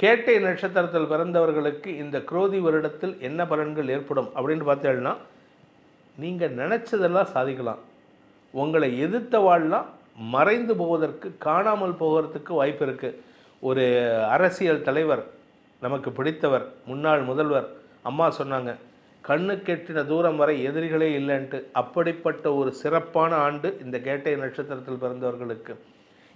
கேட்டை நட்சத்திரத்தில் பிறந்தவர்களுக்கு இந்த குரோதி வருடத்தில் என்ன பலன்கள் ஏற்படும் அப்படின்னு பார்த்தீங்கன்னா நீங்கள் நினச்சதெல்லாம் சாதிக்கலாம். உங்களை எதிர்த்த வாழலாம் மறைந்து போவதற்கு காணாமல் போகிறதுக்கு வாய்ப்பு இருக்குது ஒரு அரசியல் தலைவர் நமக்கு பிடித்தவர் முன்னாள் முதல்வர் அம்மா சொன்னாங்க கண்ணு கெட்டின தூரம் வரை எதிரிகளே இல்லைன்ட்டு. அப்படிப்பட்ட ஒரு சிறப்பான ஆண்டு இந்த கேட்டை நட்சத்திரத்தில் பிறந்தவர்களுக்கு.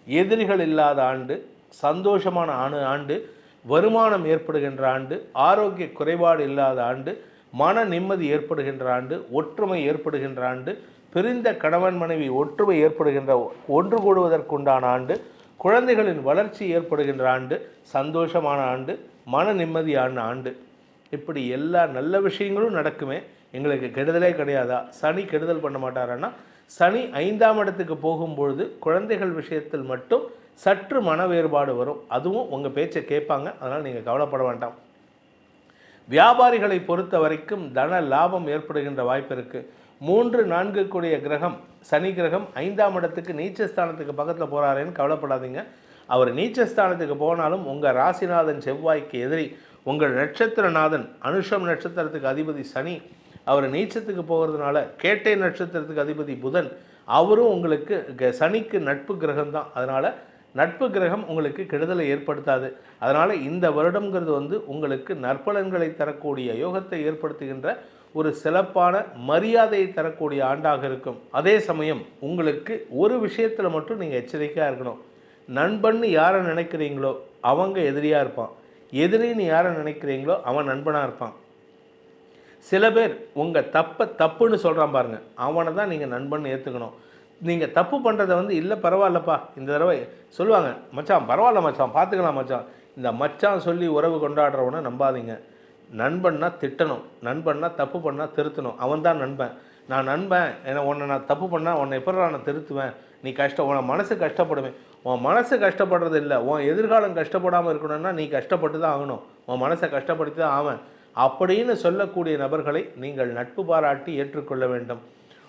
எதிரிகள் இல்லாத ஆண்டு சந்தோஷமான ஆணு ஆண்டு வருமானம் ஏற்படுகின்ற ஆண்டு ஆரோக்கிய குறைபாடு இல்லாத ஆண்டு மன நிம்மதி ஏற்படுகின்ற ஆண்டு ஒற்றுமை ஏற்படுகின்ற ஆண்டு பிரிந்த கணவன் மனைவி ஒற்றுமை ஏற்படுகின்ற ஒன்று கூடுவதற்குண்டான ஆண்டு குழந்தைகளின் வளர்ச்சி ஏற்படுகின்ற ஆண்டு சந்தோஷமான ஆண்டு மன நிம்மதியான ஆண்டு. இப்படி எல்லா நல்ல விஷயங்களும் நடக்குமே எங்களுக்கு கெடுதலே கிடையாதா? சனி கெடுதல் பண்ண மாட்டாரான்னா சனி ஐந்தாம் இடத்துக்கு போகும்பொழுது குழந்தைகள் விஷயத்தில் மட்டும் சற்று மன வேறுபாடு வரும். அதுவும் உங்கள் பேச்சை கேட்பாங்க. அதனால் நீங்கள் கவலைப்பட வேண்டாம். வியாபாரிகளை பொறுத்த வரைக்கும் தன லாபம் ஏற்படுகின்ற வாய்ப்பு இருக்குது மூன்று நான்கு கூடிய கிரகம் சனி கிரகம் ஐந்தாம் இடத்துக்கு நீச்சஸ்தானத்துக்கு பக்கத்தில் போகிறாரேன்னு கவலைப்படாதீங்க. அவர் நீச்சஸ்தானத்துக்கு போனாலும் உங்கள் ராசிநாதன் செவ்வாய்க்கு எதிரி. உங்கள் நட்சத்திரநாதன் அனுஷம் நட்சத்திரத்துக்கு அதிபதி சனி. அவர் நீச்சத்துக்கு போகிறதுனால கேட்டை நட்சத்திரத்துக்கு அதிபதி புதன் அவரும் உங்களுக்கு க- சனிக்கு நட்பு கிரகம் தான் அதனால் நட்பு கிரகம் உங்களுக்கு கெடுதலை ஏற்படுத்தாது. அதனால் இந்த வருடம்ங்கிறது வந்து உங்களுக்கு நற்பலன்களை தரக்கூடிய யோகத்தை ஏற்படுத்துகின்ற ஒரு சிறப்பான மரியாதையை தரக்கூடிய ஆண்டாக இருக்கும். அதே சமயம் உங்களுக்கு ஒரு விஷயத்தில் மட்டும் நீங்கள் எச்சரிக்கையாக இருக்கணும். நண்பன்னு யாரை நினைக்கிறீங்களோ அவங்க எதிரியாக இருப்பான். எதிரின்னு யாரை நினைக்கிறீங்களோ அவன் நண்பனாக இருப்பான். சில பேர் உங்கள் தப்பை தப்புன்னு சொல்கிறான் பாருங்கள் அவனை தான் நீங்கள் நண்பன் ஏற்றுக்கணும் நீங்கள் தப்பு பண்ணுறதை வந்து இல்லை பரவாயில்லப்பா இந்த தடவை சொல்லுவாங்க மச்சான் பரவாயில்ல மச்சான் பார்த்துக்கலாம் மச்சான். இந்த மச்சான் சொல்லி உறவு கொண்டாடுறவனை நம்பாதீங்க. நண்பன்னா திட்டணும். நண்பன்னா தப்பு பண்ணால் திருத்தணும். அவன் தான் நண்பன். நான் நண்பன் ஏன்னா உன்னை நான் தப்பு பண்ணால் உன்னை எப்படி நான் திருத்துவேன்? நீ கஷ்டம் உன் மனசு கஷ்டப்படுவேன். உன் மனசு கஷ்டப்படுறது இல்லை. உன் எதிர்காலம் கஷ்டப்படாமல் இருக்கணும்னா நீ கஷ்டப்பட்டு தான் ஆகணும். உன் மனசை கஷ்டப்படுத்தி தான் ஆவன். அப்படின்னு சொல்லக்கூடிய நபர்களை நீங்கள் நட்பு பாராட்டி ஏற்றுக்கொள்ள வேண்டும்.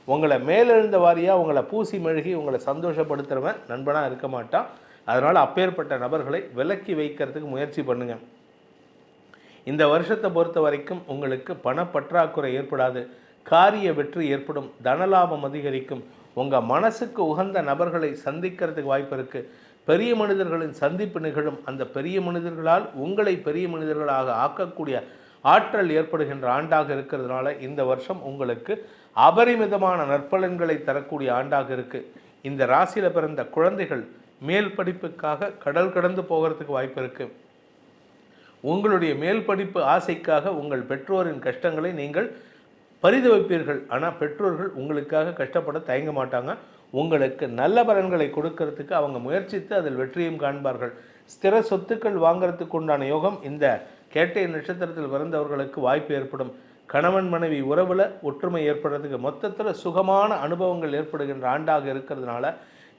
உங்களை மேலெழுந்த வாரியாக உங்களை பூசி மெழுகி உங்களை சந்தோஷப்படுத்துகிறவன் நண்பனாக இருக்க மாட்டான். அதனால் அப்பேற்பட்ட நபர்களை விலக்கி வைக்கிறதுக்கு முயற்சி பண்ணுங்கள் இந்த வருஷத்தை பொறுத்த வரைக்கும் உங்களுக்கு பணப்பற்றாக்குறை ஏற்படாது. காரிய வெற்றி ஏற்படும். தனலாபம் அதிகரிக்கும். உங்கள் மனசுக்கு உகந்த நபர்களை சந்திக்கிறதுக்கு வாய்ப்பு இருக்குது பெரிய மனிதர்களின் சந்திப்பு நிகழும். அந்த பெரிய மனிதர்களால் உங்களை பெரிய மனிதர்களாக ஆக்கக்கூடிய ஆற்றல் ஏற்படுகின்ற ஆண்டாக இருக்கிறதுனால இந்த வருஷம் உங்களுக்கு அபரிமிதமான நற்பலன்களை தரக்கூடிய ஆண்டாக இருக்குது இந்த ராசியில் பிறந்த குழந்தைகள் மேல் படிப்புக்காக கடல் கடந்து போகிறதுக்கு வாய்ப்பு இருக்குது உங்களுடைய மேல் படிப்பு ஆசைக்காக உங்கள் பெற்றோரின் கஷ்டங்களை நீங்கள் பரிதவிப்பீர்கள். ஆனால் பெற்றோர்கள் உங்களுக்காக கஷ்டப்பட தயங்க மாட்டாங்க. உங்களுக்கு நல்ல பலன்களை கொடுக்கறதுக்கு அவங்க முயற்சித்து அதில் வெற்றியும் காண்பார்கள். ஸ்திர சொத்துக்கள் வாங்குறதுக்கு உண்டான யோகம் இந்த கேட்டை நட்சத்திரத்தில் பிறந்தவர்களுக்கு வாய்ப்பு ஏற்படும். கணவன் மனைவி உறவில் ஒற்றுமை ஏற்படுறதுக்கு மொத்தத்தில் சுகமான அனுபவங்கள் ஏற்படுகின்ற ஆண்டாக இருக்கிறதுனால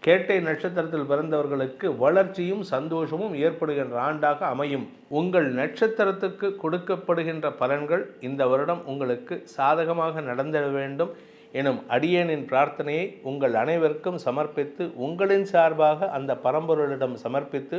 கேட்டை நட்சத்திரத்தில் பிறந்தவர்களுக்கு வளர்ச்சியும் சந்தோஷமும் ஏற்படுகின்ற ஆண்டாக அமையும். உங்கள் நட்சத்திரத்துக்கு கொடுக்கப்படுகின்ற பலன்கள் இந்த வருடம் உங்களுக்கு சாதகமாக நடந்திட வேண்டும் எனும் அடியேனின் பிரார்த்தனையை உங்கள் அனைவருக்கும் சமர்ப்பித்து உங்களின் சார்பாக அந்த பரம்பொருளிடம் சமர்ப்பித்து